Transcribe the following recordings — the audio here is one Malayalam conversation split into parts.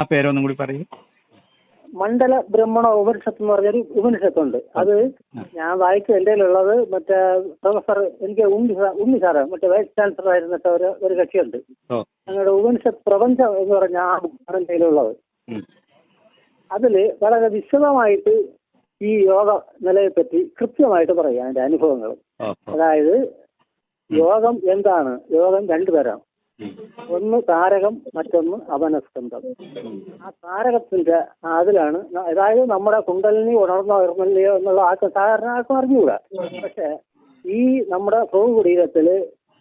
ആ പേരൊന്നും കൂടി പറയൂ. മണ്ഡല ബ്രഹ്മണ ഉപനിഷത്ത് എന്ന് പറഞ്ഞൊരു ഉപനിഷത്തുണ്ട്. അത് ഞാൻ വായിച്ചു എന്റെ ഉള്ളത് മറ്റേ പ്രൊഫസർ എനിക്ക് ഉണ്ണി ഉണ്ണി സാറ് മറ്റേ വൈസ് ചാൻസലർ ആയിരുന്നിട്ട് ഒരു ഒരു കക്ഷിയുണ്ട്. ഞങ്ങളുടെ ഉപനിഷത്ത് പ്രപഞ്ചം എന്ന് പറഞ്ഞ ആ ബുക്കാണ് എന്റെ കയ്യിലുള്ളത്. അതിൽ വളരെ വിശദമായിട്ട് ഈ യോഗ നിലയെ പറ്റി കൃത്യമായിട്ട് പറയാം എന്റെ അനുഭവങ്ങൾ അതായത് യോഗം എന്താണ്? യോഗം രണ്ടു തരം. ഒന്ന് താരകം മറ്റൊന്ന് അപനസ്കന്ധം ആ താരകത്തിന്റെ അതിലാണ് അതായത് നമ്മുടെ കുണ്ടലിനി ഉണർന്നോ ഉണർന്നില്ലയോ എന്നുള്ള ആൾക്ക് സാധാരണ ആർക്കും അറിഞ്ഞുകൂടാ. പക്ഷെ ഈ നമ്മുടെ ഭൂകുടീരത്തിൽ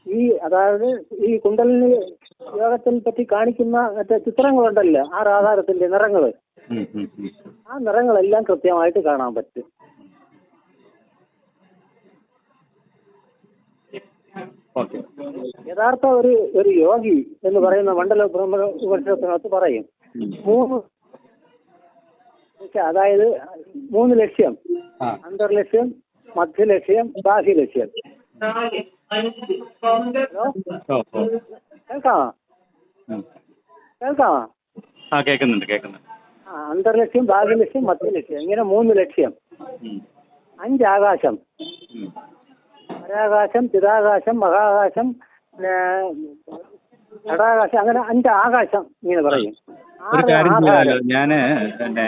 ഈ അതായത് ഈ കുണ്ടലിനി യോഗത്തിൽ പറ്റി കാണിക്കുന്ന മറ്റേ ചിത്രങ്ങളുണ്ടല്ലോ ആ ആധാരത്തിന്റെ ഉം. ആ നിറങ്ങളെല്ലാം കൃത്യമായിട്ട് കാണാൻ പറ്റും. ഓക്കെ. യഥാർത്ഥ ഒരു ഒരു യോഗി എന്ന് പറയുന്ന മണ്ഡല ബ്രഹ്മ ഉപനിഷത്തിനകത്ത് പറയും. മൂന്ന് അതായത് മൂന്ന് ലക്ഷ്യം. അന്തർലക്ഷ്യം മധ്യലക്ഷ്യം ബാഹ്യ ലക്ഷ്യം. കേൾക്കാമോ. കേൾക്കാമോ? ആ കേൾക്കുന്നുണ്ട് കേൾക്കുന്നുണ്ട്. അന്തർലക്ഷ്യം ബാഹ്യലക്ഷ്യം മധ്യലക്ഷ്യം ഇങ്ങനെ മൂന്ന് ലക്ഷ്യം. അഞ്ചാകാശം. ആകാശം പരാകാശം ചിതാകാശം മഹാകാശം ഘടാകാശം അങ്ങനെ അഞ്ച് ആകാശം ഇങ്ങനെ പറയും. ഒരു കാര്യം ചെയ്യാലോ? ഞാൻ പിന്നെ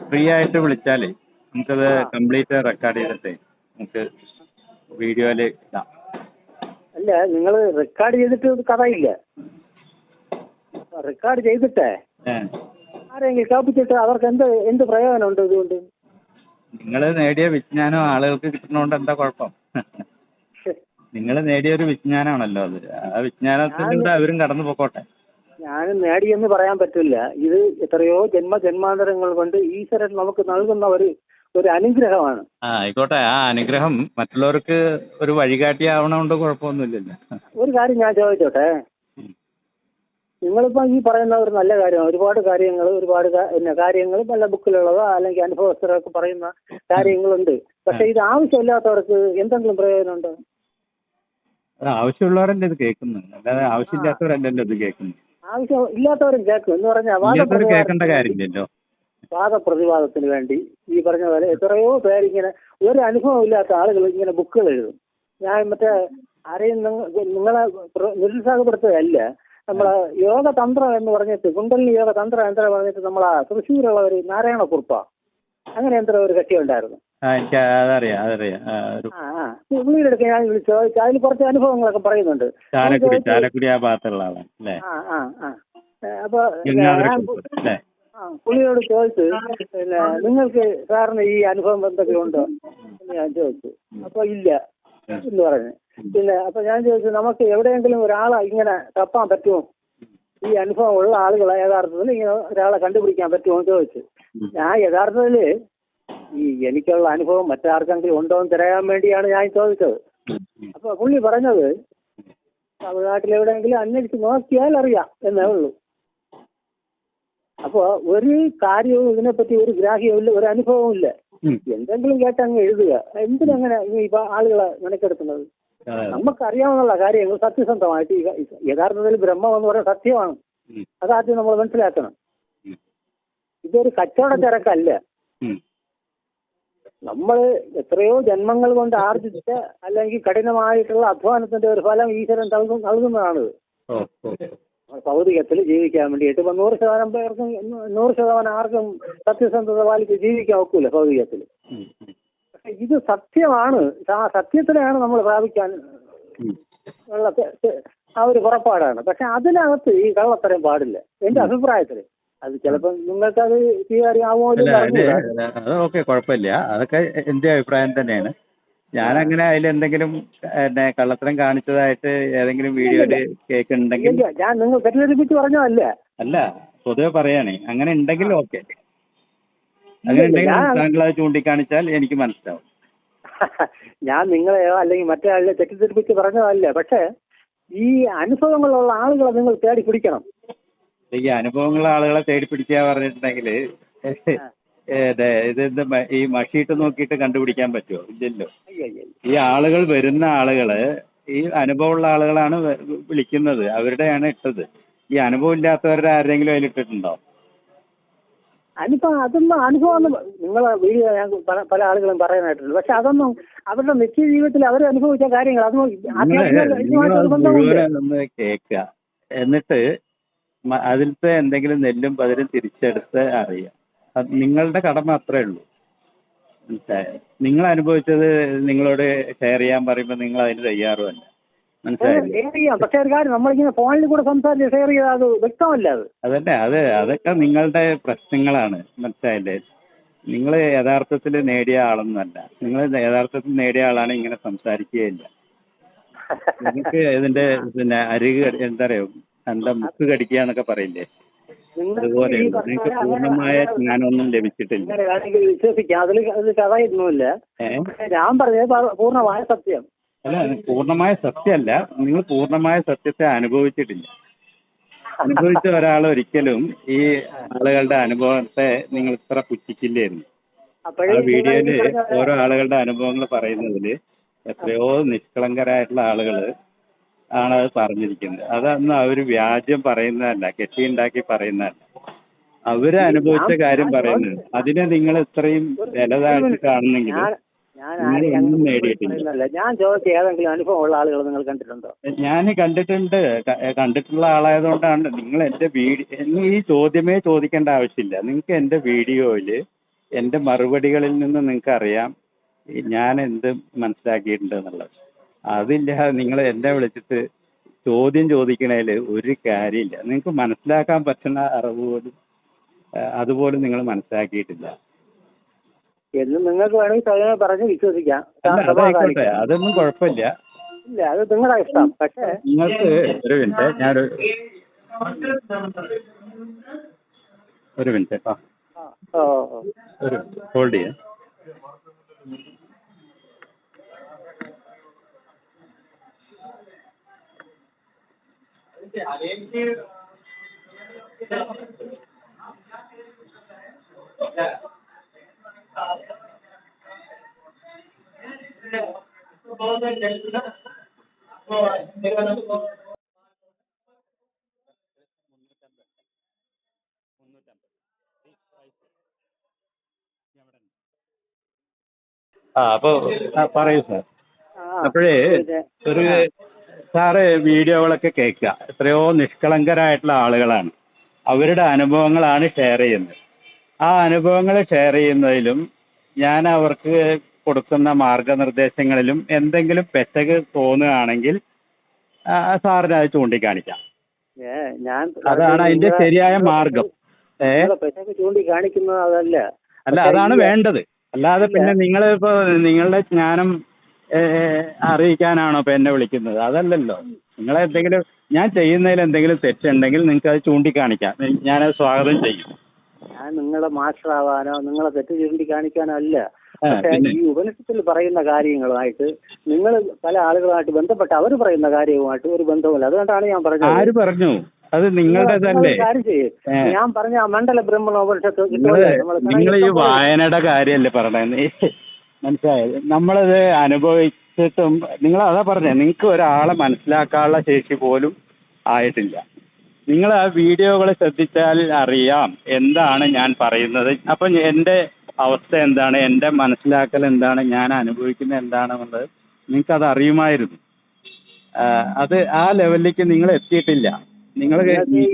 ഫ്രീ ആയിട്ട് വിളിച്ചാലേ നമുക്കത് കംപ്ലീറ്റ് റെക്കോർഡ് ചെയ്തിട്ട് നമുക്ക് വീഡിയോയിൽ ഇടാം. അല്ല നിങ്ങൾ റെക്കോർഡ് ചെയ്തിട്ട് കഥയില്ല റെക്കോർഡ് ചെയ്തിട്ടേ. ആരെങ്കിലും കേൾപ്പിച്ചിട്ട് അവർക്ക് എന്ത് എന്ത് പ്രയോജനമുണ്ട് ഇതുകൊണ്ട്? നിങ്ങൾ നേടിയ വിജ്ഞാനം ആളുകൾക്ക് കിട്ടുന്നതുകൊണ്ട് എന്താ കുഴപ്പം? നിങ്ങൾ നേടിയ ഒരു വിജ്ഞാനമാണല്ലോ അത്. ആ വിജ്ഞാനത്തിലൂടെ അവരും കടന്നു പോക്കോട്ടെ. ഞാൻ നേടിയെന്ന് പറയാൻ പറ്റില്ല. ഇത് എത്രയോ ജന്മ ജന്മാന്തരങ്ങൾ കൊണ്ട് ഈശ്വരൻ നമുക്ക് നൽകുന്ന ഒരു ഒരു അനുഗ്രഹമാണ്. ആ ആയിക്കോട്ടെ. ആ അനുഗ്രഹം മറ്റുള്ളവർക്ക് ഒരു വഴികാട്ടിയാവണോണ്ട് കുഴപ്പമൊന്നുമില്ലല്ലോ. ഒരു കാര്യം ഞാൻ ചോദിച്ചോട്ടെ? ഉം. നിങ്ങളിപ്പോ ഈ പറയുന്ന ഒരു നല്ല കാര്യമാണ് ഒരുപാട് കാര്യങ്ങൾ ഒരുപാട് പിന്നെ കാര്യങ്ങൾ നല്ല ബുക്കിലുള്ളതോ അല്ലെങ്കിൽ അനുഭവസ്ഥരൊക്കെ പറയുന്ന കാര്യങ്ങളുണ്ട്. പക്ഷെ ഇത് ആവശ്യമില്ലാത്തവർക്ക് എന്തെങ്കിലും പ്രയോജനമുണ്ടോ? ആവശ്യമുള്ളവരല്ലേ ഇത് കേൾക്കുന്നത് അല്ലാതെ ആവശ്യമില്ലാത്തവരല്ലല്ലോ ഇത് കേൾക്കുന്നത് ആവശ്യം ഇല്ലാത്തവരും കേൾക്കും. എന്ന് പറഞ്ഞാൽ കേൾക്കേണ്ട കാര്യമില്ലല്ലോ. വാദപ്രതിവാദത്തിന് വേണ്ടി ഈ പറഞ്ഞ പോലെ എത്രയോ പേരിങ്ങനെ ഒരു അനുഭവം ഇല്ലാത്ത ആളുകൾ ഇങ്ങനെ ബുക്കുകൾ എഴുതും. ഞാൻ മറ്റേ ആരെയും നിങ്ങ- നിങ്ങളെ നിരുത്സാഹപ്പെടുത്തുകയല്ല. നമ്മളെ യോഗതന്ത്രം എന്ന് പറഞ്ഞിട്ട് കുണ്ടലിനി യോഗതന്ത്രം എന്താ പറഞ്ഞിട്ട് നമ്മളെ തൃശ്ശൂരുള്ള ഒരു നാരായണക്കുറുപ്പ അങ്ങനെ എന്തോ ഒരു കക്ഷി ഉണ്ടായിരുന്നു ആ എനിക്ക് അതറിയാം അതറിയാം. ആ, ഒരു ആ ആ. പുള്ളിയുടെ അടുത്ത് ഞാൻ വിളിച്ചു. ചോദിച്ചു അതിൽ കുറച്ച് അനുഭവങ്ങളൊക്കെ പറയുന്നുണ്ട്. ചാലക്കുടി. ചാലക്കുടി ആ ഭാഗത്തുള്ള ആളാണ് അല്ലേ? ആ ആ ആ. ഏ, അപ്പൊ ഗംഗാധര ഞാൻ കുറുപ്പ് അല്ലേ? ആ പുള്ളിയോട് ചോദിച്ചു പിന്നെ നിങ്ങൾക്ക് സാറിന് ഈ അനുഭവം എന്തെങ്കിലും ഉണ്ടോ? എന്ന് ഞാൻ ചോദിച്ചു. അപ്പൊ ഇല്ല എന്ന് പറഞ്ഞു. പിന്നെ അപ്പൊ ഞാൻ ചോദിച്ചു നമുക്ക് എവിടെയെങ്കിലും ഒരാളെ ഇങ്ങനെ തപ്പാൻ പറ്റുമോ? ഈ അനുഭവം ഉള്ള ആളുകളെ യഥാർത്ഥത്തിൽ ഇങ്ങനെ ഒരാളെ കണ്ടുപിടിക്കാൻ പറ്റുമോ? എന്ന് ചോദിച്ചു. ഞാൻ യഥാർത്ഥത്തിൽ ഈ എനിക്കുള്ള അനുഭവം മറ്റാർക്കെങ്കിലും ഉണ്ടോ എന്ന് തിരയാൻ വേണ്ടിയാണ് ഞാൻ ചോദിച്ചത്. അപ്പോൾ പുള്ളി പറഞ്ഞത് തമിഴ്നാട്ടിൽ എവിടെയെങ്കിലും അന്വേഷിച്ച് നോക്കിയാൽ അറിയാം എന്നേ ഉള്ളൂ. അപ്പോൾ ഒരു കാര്യവും ഇതിനെപ്പറ്റി ഒരു ഗ്രാഹ്യവും ഇല്ല ഒരു അനുഭവവും ഇല്ല. എന്തെങ്കിലും കേട്ട് അങ്ങ് എഴുതുക. എന്തിനങ്ങനെ ഇപ്പൊ ആളുകളെ അതെ. നമുക്കറിയാവുന്ന കാര്യങ്ങൾ സത്യസന്ധമായിട്ട് യഥാർത്ഥത്തിൽ ബ്രഹ്മം എന്ന് പറയുന്നത് സത്യമാണ്. അതാദ്യം നമ്മൾ മനസ്സിലാക്കണം. ഇതൊരു കച്ചവട തിരക്കല്ല. നമ്മൾ എത്രയോ ജന്മങ്ങൾ കൊണ്ട് ആർജിച്ച അല്ലെങ്കിൽ കഠിനമായിട്ടുള്ള അധ്വാനത്തിന്റെ ഒരു ഫലം ഈശ്വരൻ നൽകും നൽകുന്നതാണ്. ഓ ഭൗതികത്തിൽ ജീവിക്കാൻ വേണ്ടിയിട്ട് ഇപ്പൊ നൂറ് ശതമാനം പേർക്കും നൂറ് ശതമാനം ആർക്കും സത്യസന്ധത പാലിച്ച് ജീവിക്കാൻ ഒക്കില്ല ഭൗതികത്തിൽ. പക്ഷെ ഇത് സത്യമാണ്. ആ സത്യത്തിനെയാണ് നമ്മൾ പ്രാപിക്കാൻ. ഉള്ള ആ ഒരു പുറപ്പാടാണ്. പക്ഷെ അതിനകത്ത് ഈ കള്ളത്തരം പാടില്ല. എന്റെ അഭിപ്രായത്തിൽ അത് ചിലപ്പോ നിങ്ങൾക്ക് അത് സ്വീകാര്യമാവോ ഓക്കെ കുഴപ്പമില്ല. അതൊക്കെ എന്റെ അഭിപ്രായം തന്നെയാണ്. ഞാൻ അങ്ങനെ അതിൽ എന്തെങ്കിലും പിന്നെ കള്ളത്തരം കാണിച്ചതായിട്ട് ഏതെങ്കിലും വീഡിയോയിൽ കേൾക്കുന്നുണ്ടെങ്കിൽ ഞാൻ നിങ്ങൾ തെറ്റിദ്ധരിപ്പിച്ച് പറഞ്ഞതല്ല. അല്ല പൊതുവെ പറയാണേ. അങ്ങനെ ഉണ്ടെങ്കിൽ ഓക്കെ. അങ്ങനെ ഉണ്ടെങ്കിൽ താങ്കൾ അത് ചൂണ്ടിക്കാണിച്ചാൽ എനിക്ക് മനസ്സിലാവും. ഞാൻ നിങ്ങളെയോ അല്ലെങ്കിൽ മറ്റേ ആളെ തെറ്റിദ്ധരിപ്പിച്ച് പറഞ്ഞതല്ല. പക്ഷേ ഈ അനുഭവങ്ങളുള്ള ആളുകളെ നിങ്ങൾ തേടി പിടിക്കണം. ഈ അനുഭവങ്ങളുള്ള ആളുകളെ തേടി പിടിക്കുക പറഞ്ഞിട്ടുണ്ടെങ്കിൽ ഇത് ഈ മഷീട്ട് നോക്കിയിട്ട് കണ്ടുപിടിക്കാൻ പറ്റുമോ ഇല്ലല്ലോ. ഈ ആളുകൾ വരുന്ന ആളുകൾ ഈ അനുഭവമുള്ള ആളുകളാണ് വിളിക്കുന്നത്. അവരുടെയാണ് ഇട്ടത്. ഈ അനുഭവം ഇല്ലാത്തവരുടെ ആരെങ്കിലും അതിലിട്ടിട്ടുണ്ടോ? അനുഭവം അതൊന്നും അനുഭവം നിങ്ങൾ നിങ്ങളെ വീഡിയോ ഞാൻ പല ആളുകളും പറയാനായിട്ടുണ്ട്. പക്ഷെ അതൊന്നും അവരുടെ നിത്യ ജീവിതത്തിൽ അവർ അനുഭവിച്ച കാര്യങ്ങൾ അതൊന്നും കേൾക്കുക. എന്നിട്ട് അതിലത്തെ എന്തെങ്കിലും നെല്ലും പതിരും തിരിച്ചെടുത്ത് അറിയാം. അത് നിങ്ങളുടെ കടമ അത്രേ ഉള്ളൂ. മനസ്സിലായോ? നിങ്ങൾ അനുഭവിച്ചത് നിങ്ങളോട് ഷെയർ ചെയ്യാൻ പറയുമ്പോൾ നിങ്ങൾ അതിന് തയ്യാറുമല്ല പക്ഷെ ഒരു കാര്യം നമ്മളിങ്ങനെ ഫോണിൽ കൂടെ സംസാരിച്ച് ഷെയർ ചെയ്താൽ അത് വ്യക്തമല്ല അത്. അതന്നെ അത് അതൊക്കെ നിങ്ങളുടെ പ്രശ്നങ്ങളാണ്. മനസ്സിലായില്ലേ? നിങ്ങൾ യഥാർത്ഥത്തിൽ നേടിയ ആളൊന്നുമല്ല. നിങ്ങൾ യഥാർത്ഥത്തിൽ നേടിയ ആളാണ് ഇങ്ങനെ സംസാരിക്കുകയില്ല. നിങ്ങൾക്ക് ഇതിന്റെ പിന്നെ അരികെ എന്താ പറയുക എന്താ മുക്ക് കടിക്കുക എന്നൊക്കെ പറയില്ലേ? അതുപോലെ നിങ്ങൾക്ക് പൂർണമായ ജ്ഞാനമൊന്നും ലഭിച്ചിട്ടില്ല. വിശ്വസിക്കാം. അതിൽ അതിൽ കഥയൊന്നുമില്ല. ഞാൻ പറഞ്ഞത് പൂർണമായ സത്യം. അല്ല പൂർണമായ സത്യമല്ല. നിങ്ങൾ പൂർണമായ സത്യത്തെ അനുഭവിച്ചിട്ടില്ല. അനുഭവിച്ച ഒരാൾ ഒരിക്കലും ഈ ആളുകളുടെ അനുഭവത്തെ നിങ്ങൾ ഇത്ര പുച്ഛിക്കില്ലായിരുന്നു. ആ വീഡിയോയിൽ ഓരോ ആളുകളുടെ അനുഭവങ്ങൾ പറയുന്നതിൽ എത്രയോ നിഷ്കളങ്കരായിട്ടുള്ള ആളുകൾ ആണ് അത് പറഞ്ഞിരിക്കുന്നത്. അതൊന്നും അവർ വ്യാജം പറയുന്നതല്ല കെട്ടിയുണ്ടാക്കി പറയുന്നതല്ല. അവർ അനുഭവിച്ച കാര്യം പറയുന്നത്. അതിനെ നിങ്ങൾ ഇത്രയും വില താഴ്ത്തി കാണുന്നെങ്കിൽ ഞാൻ ചോദിച്ച ഏതെങ്കിലും ആളുകൾ നിങ്ങൾ കണ്ടിട്ടുണ്ടോ? ഞാൻ കണ്ടിട്ടുണ്ട്. കണ്ടിട്ടുള്ള കണ്ടിട്ടുള്ള ആളായതുകൊണ്ടാണ് നിങ്ങൾ എന്റെ വീഡിയോ ഈ ചോദ്യമേ ചോദിക്കേണ്ട ആവശ്യമില്ല. നിങ്ങൾക്ക് എന്റെ വീഡിയോയിൽ എന്റെ മറുപടികളിൽ നിന്ന് നിങ്ങൾക്ക് അറിയാം ഞാൻ എന്ത് മനസ്സിലാക്കിയിട്ടുണ്ട് എന്നുള്ളത് അതില്ല നിങ്ങൾ എന്നെ വിളിച്ചിട്ട് ചോദ്യം ചോദിക്കണേൽ ഒരു കാര്യമില്ല നിങ്ങൾക്ക് മനസ്സിലാക്കാൻ പറ്റുന്ന അറിവ് പോലും അതുപോലും നിങ്ങൾ മനസ്സിലാക്കിയിട്ടില്ല. എന്ന് നിങ്ങൾക്ക് വേണമെങ്കിൽ സ്വയം പറഞ്ഞ് വിശ്വസിക്കാം. അതായിക്കോട്ടെ. അതൊന്നും കുഴപ്പമില്ല. ഇല്ല അത് നിങ്ങളുടെ ഇഷ്ടം. പക്ഷേ നിങ്ങൾക്ക് ഒരു മിനിറ്റ് ഞാനൊരു ഒരു മിനിറ്റ്. ഒരു ഹോൾഡ് ചെയ്യാം. ആ അപ്പോൾ പറയൂ സാർ. ആ, അപ്പോഴേ പിന്നെ, ഒരു സാറ് വീഡിയോകളൊക്കെ കേൾക്കുക. എത്രയോ നിഷ്കളങ്കരായിട്ടുള്ള ആളുകളാണ്. അവരുടെ അനുഭവങ്ങളാണ് ഷെയർ ചെയ്യുന്നത്. ആ അനുഭവങ്ങൾ ഷെയർ ചെയ്യുന്നതിലും ഞാൻ അവർക്ക് കൊടുക്കുന്ന മാർഗനിർദ്ദേശങ്ങളിലും എന്തെങ്കിലും പെശക് തോന്നുകയാണെങ്കിൽ സാറിന് അത് ചൂണ്ടിക്കാണിക്കാം. ഞാൻ അതാണ് അതിന്റെ ശരിയായ മാർഗം. പെശക് ചൂണ്ടി കാണിക്കുന്നത് അതല്ല. അല്ല അതാണ് വേണ്ടത്. അല്ലാതെ പിന്നെ നിങ്ങൾ ഇപ്പോൾ നിങ്ങളുടെ ജ്ഞാനം അറിയിക്കാനാണോ ഇപ്പൊ എന്നെ വിളിക്കുന്നത്? അതല്ലല്ലോ. നിങ്ങളെ എന്തെങ്കിലും ഞാൻ ചെയ്യുന്നതിൽ എന്തെങ്കിലും തെറ്റുണ്ടെങ്കിൽ നിങ്ങൾക്ക് അത് ചൂണ്ടിക്കാണിക്കാം. ഞാനത് സ്വാഗതം ചെയ്യും. ഞാൻ നിങ്ങളെ മാസ്റ്റർ ആവാനോ നിങ്ങളെ തെറ്റ് ചൂണ്ടി കാണിക്കാനോ അല്ല പക്ഷേ ഈ ഉപനിഷത്തിൽ പറയുന്ന കാര്യങ്ങളുമായിട്ട് നിങ്ങൾ പല ആളുകളുമായിട്ട് ബന്ധപ്പെട്ട് അവർ പറയുന്ന കാര്യവുമായിട്ട് ഒരു ബന്ധവുമില്ല. അതുകൊണ്ടാണ് ഞാൻ പറഞ്ഞത്. ആര് പറഞ്ഞു? അത് നിങ്ങളുടെ. ഏ. ഞാൻ പറഞ്ഞ മണ്ഡല ബ്രഹ്മണോപനിഷത്ത് നിങ്ങൾ ഈ വായനയുടെ കാര്യമല്ലേ പറയണത് മനസ്സിലായത് നമ്മളത് അനുഭവിച്ചിട്ടും നിങ്ങൾ അതാ പറഞ്ഞത് നിങ്ങൾക്ക് ഒരാളെ മനസ്സിലാക്കാനുള്ള ശേഷി പോലും ആയിട്ടില്ല. നിങ്ങൾ ആ വീഡിയോകൾ ശ്രദ്ധിച്ചാൽ അറിയാം എന്താണ് ഞാൻ പറയുന്നത്. അപ്പം എന്റെ അവസ്ഥ എന്താണ് എന്റെ മനസ്സിലാക്കൽ എന്താണ് ഞാൻ അനുഭവിക്കുന്നത് എന്താണെന്നുള്ളത് അത് അറിയുമായിരുന്നു. അത് ആ ലെവലിലേക്ക് നിങ്ങൾ എത്തിയിട്ടില്ല. നിങ്ങൾ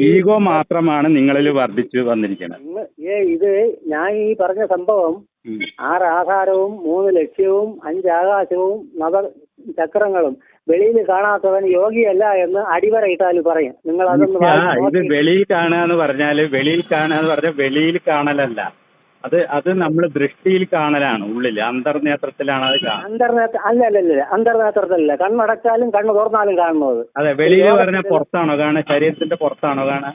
ഈഗോ മാത്രമാണ് നിങ്ങളിൽ വർദ്ധിച്ചു വന്നിരിക്കുന്നത്. ഇത് ഞാൻ ഈ പറഞ്ഞ സംഭവം. ആറ് ആധാരവും മൂന്ന് ലക്ഷ്യവും അഞ്ച് ആകാശവും നവ ചക്രങ്ങളും. വെളിയിൽ കാണാത്തവൻ യോഗിയല്ല എന്ന് അടിവരയിട്ടാൽ പറയും. നിങ്ങൾ അതൊന്ന് ഇത് വെളിയിൽ കാണുക എന്ന് പറഞ്ഞാൽ വെളിയിൽ കാണുക എന്ന് പറഞ്ഞാൽ വെളിയിൽ കാണലല്ല. അത് അത് നമ്മൾ ദൃഷ്ടിയിൽ കാണലാണ് ഉള്ളിൽ. അന്തർനേത്രത്തിലാണ് അത് അന്തർനേത്ര അല്ല അല്ല അല്ല അന്തർനേത്രത്തിലല്ല. കണ്ണടച്ചാലും കണ്ണ് തുറന്നാലും കാണുന്നത്. അതെ വെളിയിൽ പറഞ്ഞാൽ പുറത്താണോ കാണുക? ശരീരത്തിന്റെ പുറത്താണോ കാണുക?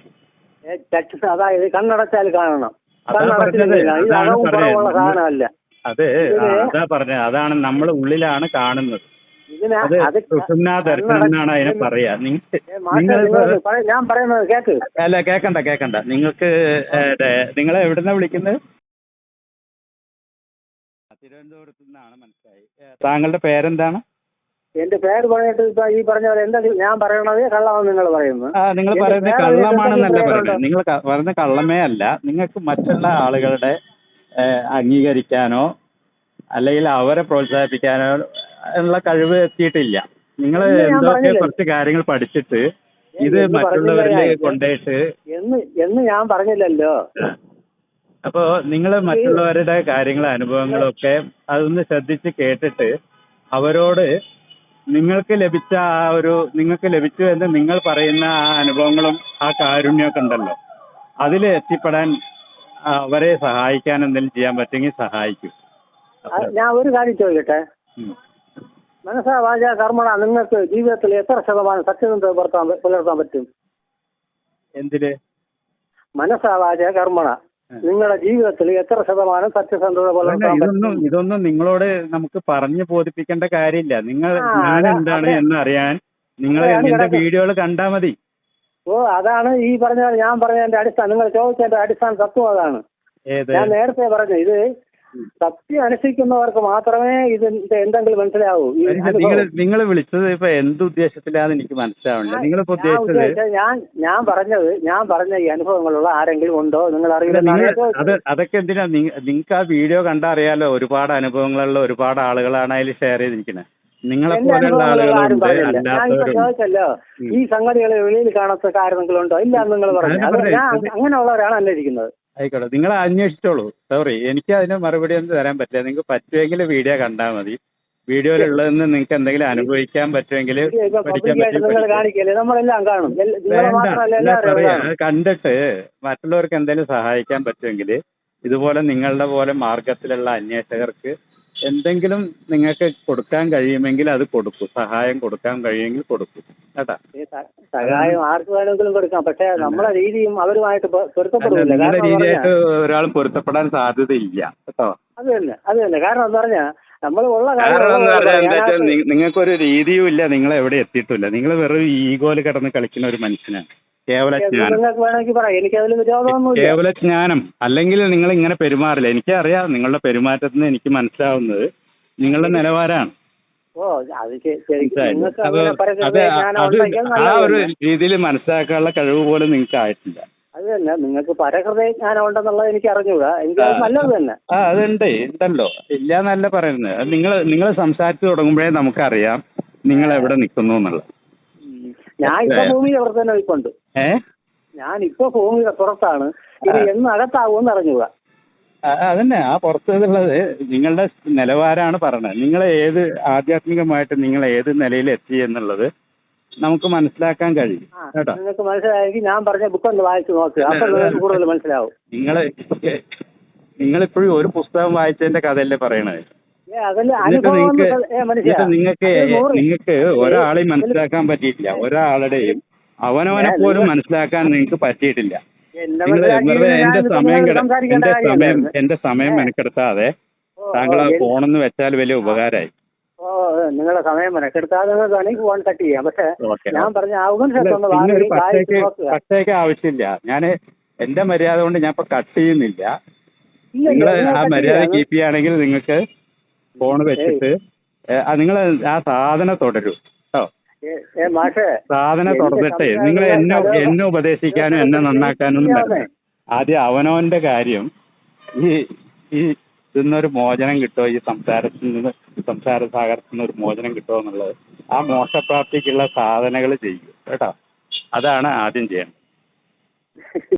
അതായത് കണ്ണടച്ചാൽ കാണണം. അതാ അത് പറഞ്ഞത്. അതാണ് നമ്മൾ ഉള്ളിലാണ് കാണുന്നത്. ഇതിന് അത് സുഷുമ്നാ ദർശനം എന്നാണ് അതിനെ പറയാ. ഞാൻ പറയുന്നത് കേക്ക്. അല്ല കേക്കണ്ട കേക്കണ്ട. നിങ്ങൾക്ക് നിങ്ങൾ എവിടുന്ന വിളിക്കുന്നത് തിരുവനന്തപുരത്ത് നിന്നാണ് മനസ്സിലായി താങ്കളുടെ പേരെന്താണ്? എന്റെ പേര് പറഞ്ഞിട്ട് ഇപ്പൊ ഈ പറഞ്ഞ പോലെ എന്താ ഞാൻ പറയണത് കള്ളമാണ് നിങ്ങൾ പറയുന്നു. ആ നിങ്ങൾ പറയുന്നത് കള്ളമാണെന്നല്ല പറയുന്നത്. നിങ്ങൾ പറയുന്നത് കള്ളമേ അല്ല. നിങ്ങൾക്ക് മറ്റുള്ള ആളുകളുടെ അംഗീകരിക്കാനോ അല്ലെങ്കിൽ അവരെ പ്രോത്സാഹിപ്പിക്കാനോ ഉള്ള കഴിവ് എത്തിയിട്ടില്ല. നിങ്ങൾ എന്തൊക്കെ കുറച്ച് കാര്യങ്ങൾ പഠിച്ചിട്ട് ഇത് മറ്റുള്ളവരിലേക്ക് മറ്റുള്ളവരിൽ കൊണ്ടുപോയിട്ട് എന്ന് എന്ന് ഞാൻ പറഞ്ഞില്ലല്ലോ. അപ്പോൾ നിങ്ങൾ മറ്റുള്ളവരുടെ കാര്യങ്ങളും അനുഭവങ്ങളും ഒക്കെ അതൊന്ന് ശ്രദ്ധിച്ച് കേട്ടിട്ട് അവരോട് നിങ്ങൾക്ക് ലഭിച്ച ആ ഒരു നിങ്ങൾക്ക് ലഭിച്ചു എന്ന് നിങ്ങൾ പറയുന്ന ആ അനുഭവങ്ങളും ആ കാരുണ്യമൊക്കെ ഉണ്ടല്ലോ. അതിൽ എത്തിപ്പെടാൻ അവരെ സഹായിക്കാൻ എന്തെങ്കിലും ചെയ്യാൻ പറ്റുമെങ്കിൽ സഹായിക്കും. ഞാൻ ഒരു കാര്യം ചോദിക്കട്ടെ. മനസ്സാ വാച കർമ്മണ നിങ്ങൾക്ക് ജീവിതത്തിൽ എത്ര ശതമാനം സത്യസന്ധത പുലർത്താൻ പുലർത്താൻ പറ്റും? എന്തിൽ? മനസ്സാ വാച കർമ്മണ. നിങ്ങളുടെ ജീവിതത്തിൽ എത്ര ശതമാനം സത്യസന്ധത ഇതൊന്നും ഇതൊന്നും നിങ്ങളോട് നമുക്ക് പറഞ്ഞു ബോധിപ്പിക്കേണ്ട കാര്യമില്ല. നിങ്ങൾ ഞാൻ എന്താണ് എന്നറിയാൻ നിങ്ങൾ എന്റെ വീഡിയോകൾ കണ്ടാൽ മതി. ഓ അതാണ് ഈ പറഞ്ഞ ഞാൻ പറഞ്ഞതിന്റെ അടിസ്ഥാനം. നിങ്ങൾ ചോദിച്ചതിന്റെ അടിസ്ഥാന തത്വം അതാണ്. ഞാൻ നേരത്തെ പറഞ്ഞു ഇത് സത്യം അനുഷ്ഠിക്കുന്നവർക്ക് മാത്രമേ ഇത് എന്തെങ്കിലും മനസ്സിലാവൂ. നിങ്ങൾ. നിങ്ങൾ വിളിച്ചത് ഇപ്പൊ എന്ത് ഉദ്ദേശത്തിലാന്ന് എനിക്ക് മനസ്സിലാവണില്ല. നിങ്ങൾ ഞാൻ ഉദ്ദേശിച്ചത് ഞാൻ ഞാൻ പറഞ്ഞത് ഞാൻ പറഞ്ഞ ഈ അനുഭവങ്ങളുള്ള ആരെങ്കിലും ഉണ്ടോ നിങ്ങൾ അറിയില്ല. അത് അതൊക്കെ എന്തിനാ നിങ്ങൾക്ക് ആ വീഡിയോ കണ്ടാ അറിയാലോ ഒരുപാട് അനുഭവങ്ങളുള്ള ഒരുപാട് ആളുകളാണ് അതിൽ ഷെയർ ചെയ്തിരിക്കുന്നത് നിങ്ങളെ പോലെയുള്ള ഈ സംഗതികളെ വെളിയിൽ കാണാത്ത കാരണങ്ങളുണ്ടോ ഇല്ല നിങ്ങൾ പറഞ്ഞു ഇത് അങ്ങനെയുള്ളവരാണ് അന്വേഷിക്കുന്നത്. ആയിക്കോട്ടെ. നിങ്ങൾ അന്വേഷിച്ചോളൂ. സോറി എനിക്ക് അതിന് മറുപടി ഒന്നും തരാൻ പറ്റില്ല. നിങ്ങൾക്ക് പറ്റുമെങ്കിൽ വീഡിയോ കണ്ടാൽ മതി. വീഡിയോയിലുള്ളതെന്ന് നിങ്ങൾക്ക് എന്തെങ്കിലും അനുഭവിക്കാൻ പറ്റുമെങ്കിൽ പഠിക്കാൻ പറ്റും കണ്ടിട്ട് മറ്റുള്ളവർക്ക് എന്തെങ്കിലും സഹായിക്കാൻ പറ്റുമെങ്കിൽ ഇതുപോലെ നിങ്ങളുടെ പോലെ മാർഗത്തിലുള്ള അന്വേഷകർക്ക് എന്തെങ്കിലും നിങ്ങൾക്ക് കൊടുക്കാൻ കഴിയുമെങ്കിൽ അത് കൊടുക്കും. സഹായം കൊടുക്കാൻ കഴിയുമെങ്കിൽ കൊടുക്കും. കേട്ടാ? സഹായം ആർക്ക് വേണമെങ്കിലും കൊടുക്കാം. പക്ഷേ നമ്മളെ രീതിയും അവരുമായിട്ട് പൊരുത്തപ്പെടില്ല. രീതിയായിട്ട് ഒരാളും ഒരാൾ പൊരുത്തപ്പെടാൻ സാധ്യതയില്ല. കേട്ടോ? അത് തന്നെ അത് തന്നെ. കാരണം എന്ന് പറഞ്ഞാൽ നമ്മൾ ഉള്ള. നിങ്ങൾക്കൊരു രീതിയും ഇല്ല നിങ്ങൾ എവിടെ എത്തിയിട്ടില്ല. നിങ്ങൾ വെറും ഈഗോയിൽ കിടന്ന് കളിക്കുന്ന ഒരു മനുഷ്യനാണ്. കേവല ജ്ഞാനം. നിങ്ങൾക്ക് വേണമെങ്കിൽ പറയാം. എനിക്കതിൽ വിരോധമൊന്നുമില്ല കേവല ജ്ഞാനം. അല്ലെങ്കിൽ നിങ്ങൾ ഇങ്ങനെ പെരുമാറില്ല. എനിക്കറിയാം നിങ്ങളുടെ പെരുമാറ്റത്തിന് എനിക്ക് മനസ്സിലാവുന്നത് നിങ്ങളുടെ നിലവാരമാണ് ഓ അത് ശ- ശരിക്കും നിങ്ങൾക്ക് അപ്പൊ അങ്ങനെ അത് പരസ്യത്തെ ജ്ഞാനം അത് ഉണ്ടെങ്കിൽ ആ ഒരു. രീതിയിൽ മനസ്സിലാക്കാനുള്ള കഴിവ് പോലും നിങ്ങൾക്ക് ആയിട്ടില്ല അത് തന്നെ. നിങ്ങൾക്ക് പരഹൃദയ ജ്ഞാനം ഉണ്ടെന്നുള്ളത് എനിക്ക് അറിഞ്ഞുകൂടാ. എനിക്ക് അത് ആ. നല്ലത് തന്നെ. ആ അതുണ്ട്. ഉണ്ടല്ലോ. ഇല്ല എന്നല്ല പറയുന്നത് നിങ്ങൾ നിങ്ങൾ സംസാരിച്ചു തുടങ്ങുമ്പോഴേ നമുക്കറിയാം നിങ്ങൾ എവിടെ നിൽക്കുന്നു എന്നുള്ളത്. ഞാൻ ഇപ്പൊ ഭൂമിയിൽ അവിടെ തന്നെ നിൽപ്പുണ്ട്. ഏ? ഞാൻ ഇപ്പൊ ഭൂമി പുറത്താണ്. ഇത് എന്ന് അകത്താവുമെന്ന് അറിഞ്ഞുകൂടാ അതന്നെ. ആ പുറത്തുള്ളത് നിങ്ങളുടെ നിലവാരമാണ് പറഞ്ഞത്. നിങ്ങൾ ഏത് ആധ്യാത്മികമായിട്ട് നിങ്ങൾ ഏത് നിലയിൽ എത്തി എന്നുള്ളത് നമുക്ക് മനസ്സിലാക്കാൻ കഴിയും. കേട്ടോ? നിങ്ങൾക്ക് മനസ്സിലായെങ്കിൽ ഞാൻ പറഞ്ഞ ബുക്ക് ഒന്ന് വായിച്ചു നോക്കുക അപ്പോൾ കൂടുതൽ മനസ്സിലാവും. നിങ്ങൾ നിങ്ങളിപ്പോഴും ഒരു പുസ്തകം വായിച്ചതിന്റെ കഥയല്ലേ പറയണത്? നിങ്ങൾക്ക് നിങ്ങൾക്ക് ഒരാളെയും മനസ്സിലാക്കാൻ പറ്റിയിട്ടില്ല. ഒരാളുടെയും അവനവനെ പോലും മനസ്സിലാക്കാൻ നിങ്ങൾക്ക് പറ്റിയിട്ടില്ല. നിങ്ങൾ വെറുതെ എന്റെ സമയം എന്റെ സമയം. എന്റെ സമയം. മെനക്കെടുത്താതെ താങ്കൾ ഫോണൊന്ന് വെച്ചാൽ വലിയ ഉപകാരമായി ഓ സമയം മെനക്കെടുത്താതെ വേണമെങ്കിൽ ഫോൺ കട്ട് ചെയ്യാം. പക്ഷെ ഞാൻ പറഞ്ഞ പച്ചയ്ക്ക് ആവശ്യമില്ല. ഞാൻ എന്റെ മര്യാദ കൊണ്ട് ഞാൻ ഇപ്പൊ കട്ട് ചെയ്യുന്നില്ല നിങ്ങൾ ആ മര്യാദ. കീപ്പ് ചെയ്യുകയാണെങ്കിൽ നിങ്ങൾക്ക് ഫോൺ വെച്ചിട്ട് നിങ്ങൾ ആ സാധനം തുടരൂ. കേട്ടോ സാധനം തുടർന്നിട്ടേ നിങ്ങൾ എന്നെ എന്നെ ഉപദേശിക്കാനും എന്നെ നന്നാക്കാനും ഒന്നും. വരണ്ട ആദ്യം അവനവന്റെ കാര്യം ഈ ഈ ഇതിന്നൊരു മോചനം കിട്ടുമോ ഈ സംസാരത്തിൽ നിന്ന് സംസാര സാഗരത്തിൽ നിന്ന് ഒരു മോചനം കിട്ടുമോ എന്നുള്ളത് ആ മോക്ഷപ്രാപ്തിക്കുള്ള സാധനകൾ ചെയ്യും. കേട്ടോ. അതാണ് ആദ്യം ചെയ്യേണ്ടത്.